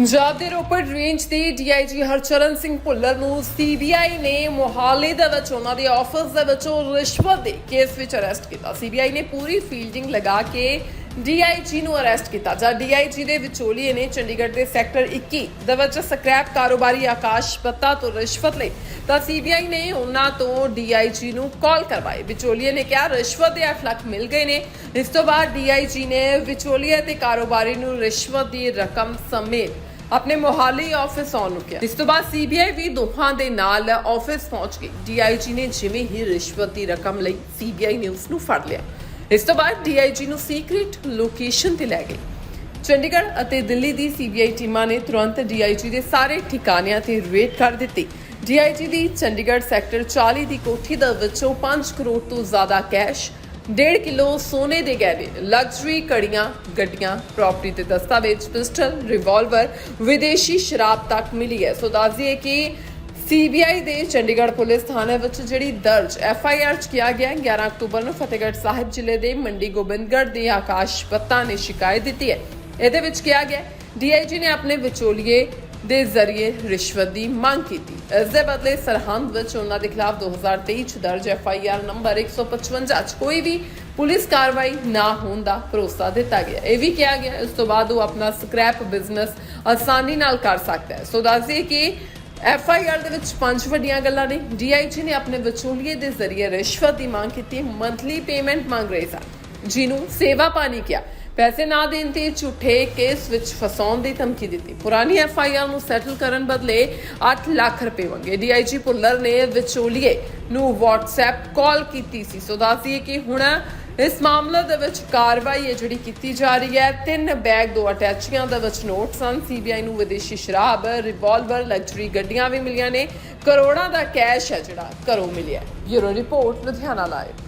ਪੰਜਾਬ ਦੇ ਰੋਪੜ ਰੇਂਜ ਦੇ ਡੀਆਈਜੀ ਹਰਚਰਨ ਸਿੰਘ ਭੁੱਲਰ ਨੂੰ ਸੀਬੀਆਈ ਨੇ ਮੋਹਾਲੀ ਦੇ ਵਿੱਚ ਉਹਨਾਂ ਦੇ ਆਫਿਸ ਦੇ ਵਿੱਚੋਂ ਰਿਸ਼ਵਤ ਦੇ ਕੇਸ ਵਿੱਚ ਅਰੈਸਟ ਕੀਤਾ। ਸੀਬੀਆਈ ਨੇ ਪੂਰੀ ਫੀਲਡਿੰਗ ਲਗਾ ਕੇ ਡੀਆਈਜੀ ਨੂੰ ਅਰੈਸਟ ਕੀਤਾ। ਜਦ ਡੀਆਈਜੀ ਦੇ ਵਿਚੋਲੀਏ ਨੇ ਚੰਡੀਗੜ੍ਹ ਦੇ ਸੈਕਟਰ 21 ਦੇ ਵਿੱਚ ਸਕ੍ਰੈਪ ਕਾਰੋਬਾਰੀ ਆਕਾਸ਼ ਪੱਤਾ ਤੋਂ ਰਿਸ਼ਵਤ ਲਈ, ਤਾਂ ਸੀਬੀਆਈ ਨੇ ਉਹਨਾਂ ਤੋਂ ਡੀਆਈਜੀ ਨੂੰ ਕਾਲ ਕਰਵਾਈ ਵਿਚੋਲੀਏ ਨੇ ਕਿਹਾ, ਰਿਸ਼ਵਤ ਦੇ 8 ਲੱਖ ਮਿਲ ਗਏ ਨੇ। ਇਸ ਤੋਂ ਬਾਅਦ ਡੀਆਈਜੀ ਨੇ ਵਿਚੋਲੀਏ ਤੇ ਕਾਰੋਬਾਰੀ ਨੂੰ ਰਿਸ਼ਵਤ ਦੀ ਰਕਮ ਸਮੇਤ ਆਪਣੇ ਮੋਹਾਲੀ ਆਫਿਸ ਆਉਣ ਨੂੰ ਕਿਹਾ। ਇਸ ਤੋਂ ਬਾਅਦ ਸੀਬੀਆਈ ਵੀ ਦੋਹਾਂ ਦੇ ਨਾਲ ਆਫਿਸ ਪਹੁੰਚ ਗਈ। ਡੀਆਈਜੀ ਨੇ ਜਿਵੇਂ ਹੀ ਰਿਸ਼ਵਤ ਦੀ ਰਕਮ ਲਈ ਸੀਬੀਆਈ ਨੇ ਉਸ ਨੂੰ ਫੜ ਲਿਆ। ਇਸ ਤੋਂ ਬਾਅਦ ਡੀਆਈਜੀ ਨੂੰ ਸੀਕ੍ਰੀਟ ਲੋਕੇਸ਼ਨ ਤੇ ਲੈ ਗਏ ਚੰਡੀਗੜ੍ਹ ਅਤੇ ਦਿੱਲੀ ਦੀ ਸੀਬੀਆਈ ਟੀਮਾਂ ਨੇ ਤੁਰੰਤ ਡੀਆਈਜੀ ਦੇ ਸਾਰੇ ਠਿਕਾਣਿਆਂ ਤੇ ਰੇਡ ਕਰ ਦਿੱਤੀ। ਡੀਆਈਜੀ ਦੀ ਚੰਡੀਗੜ੍ਹ ਸੈਕਟਰ 40 ਦੀ ਕੋਠੀ ਦੇ ਵਿੱਚੋਂ 5 ਕਰੋੜ ਤੋਂ ਜ਼ਿਆਦਾ ਕੈਸ਼ 1.5 ਕਿਲੋ ਸੋਨੇ ਦੇ ਗਹਿਣੇ ਲਗਜ਼ਰੀ ਕੜੀਆਂ ਗੱਡੀਆਂ ਪ੍ਰਾਪਰਟੀ ਤੇ ਦਸਤਾਵੇਜ਼, ਪਿਸਟਲ ਰਿਵਾਲਵਰ ਵਿਦੇਸ਼ੀ ਸ਼ਰਾਬ ਤੱਕ ਮਿਲੀ ਹੈ। ਸੋ ਦੱਸ ਦਈਏ ਕਿ ਸੀਬੀਆਈ ਦੇ ਚੰਡੀਗੜ੍ਹ ਪੁਲਿਸ ਥਾਣੇ ਵਿੱਚ ਜਿਹੜੀ ਦਰਜ ਐਫ ਆਈ ਆਰ ਚ ਕਿਹਾ ਗਿਆ 11 ਅਕਤੂਬਰ ਨੂੰ ਫਤਿਹਗੜ੍ਹ ਸਾਹਿਬ ਜ਼ਿਲ੍ਹੇ ਦੇ ਮੰਡੀ ਗੋਬਿੰਦਗੜ੍ਹ ਦੇ ਆਕਾਸ਼ ਪੱਤਾ ਨੇ ਸ਼ਿਕਾਇਤ ਦਿੱਤੀ ਹੈ। ਇਹਦੇ ਵਿੱਚ ਕਿਹਾ ਗਿਆ ਡੀਆਈਜੀ ਨੇ ਆਪਣੇ ਵਿਚੋਲੀਏ ਦੇ ਜ਼ਰੀਏ ਰਿਸ਼ਵਤ ਦੀ ਮੰਗ ਕੀਤੀ। ਇਸ ਦੇ ਬਦਲੇ ਸਰਹੰਦ ਵਿੱਚ ਉਹਨਾਂ ਦੇ ਖਿਲਾਫ 2023 ਚ ਦਰਜ ਐਫ ਆਈ ਆਰ ਨੰਬਰ 155 ਚ ਕੋਈ ਵੀ ਪੁਲਿਸ ਕਾਰਵਾਈ ਨਾ ਹੋਣ ਦਾ ਭਰੋਸਾ ਦਿੱਤਾ ਗਿਆ। ਇਹ ਵੀ ਕਿਹਾ ਗਿਆ, ਇਸ ਤੋਂ ਬਾਅਦ ਉਹ ਆਪਣਾ ਸਕ੍ਰੈਪ ਬਿਜ਼ਨਸ ਆਸਾਨੀ ਨਾਲ ਕਰ ਸਕਦਾ ਹੈ। ਸੋ ਦੱਸਦੇ ਕਿ ਐਫ ਆਈ ਆਰ ਦੇ ਵਿੱਚ ਪੰਜ ਵੱਡੀਆਂ ਗੱਲਾਂ ਨੇ। ਡੀ ਆਈ ਜੀ ਨੇ ਆਪਣੇ ਵਿਚੋਲੀਏ ਦੇ ਜ਼ਰੀਏ ਰਿਸ਼ਵਤ ਦੀ ਮੰਗ ਕੀਤੀ, ਮੰਥਲੀ ਪੇਮੈਂਟ ਮੰਗ ਰਹੇ ਸਨ। ਜਿਹਨੂੰ ਸੇਵਾ ਪਾਣੀ ਕਿਹਾ। ਪੈਸੇ ਨਾ ਦੇਣ ਤੇ ਝੂਠੇ ਕੇਸ ਵਿੱਚ ਫਸਾਉਣ ਦੀ ਧਮਕੀ ਦਿੱਤੀ। ਪੁਰਾਣੀ ਐਫ ਆਈ ਆਰ ਨੂੰ ਸੈਟਲ ਕਰਨ ਬਦਲੇ 8 ਲੱਖ ਰੁਪਏ ਮੰਗੇ। ਡੀਆਈਜੀ ਭੁੱਲਰ ਨੇ ਵਿਚੋਲੀਏ ਨੂੰ WhatsApp ਕਾਲ ਕੀਤੀ ਸੀ। ਸੋ ਦੱਸਦੀਏ ਕਿ ਹੁਣ ਇਸ ਮਾਮਲੇ ਦੇ ਵਿੱਚ ਕਾਰਵਾਈ ਹੈ ਜਿਹੜੀ ਕੀਤੀ ਜਾ ਰਹੀ ਹੈ। ਤਿੰਨ ਬੈਗ, ਦੋ ਅਟੈਚੀਆਂ ਦੇ ਵਿੱਚ ਨੋਟ ਸਨ। ਸੀਬੀਆਈ ਨੂੰ ਵਿਦੇਸ਼ੀ ਸ਼ਰਾਬ ਰਿਵਾਲਵਰ ਲਗਜ਼ਰੀ ਗੱਡੀਆਂ ਵੀ ਮਿਲੀਆਂ ਨੇ। ਕਰੋੜਾਂ ਦਾ ਕੈਸ਼ ਹੈ ਜਿਹੜਾ ਘਰੋਂ ਮਿਲਿਆ ਬਿਊਰੋ ਰਿਪੋਰਟ, ਲੁਧਿਆਣਾ ਲਾਈਵ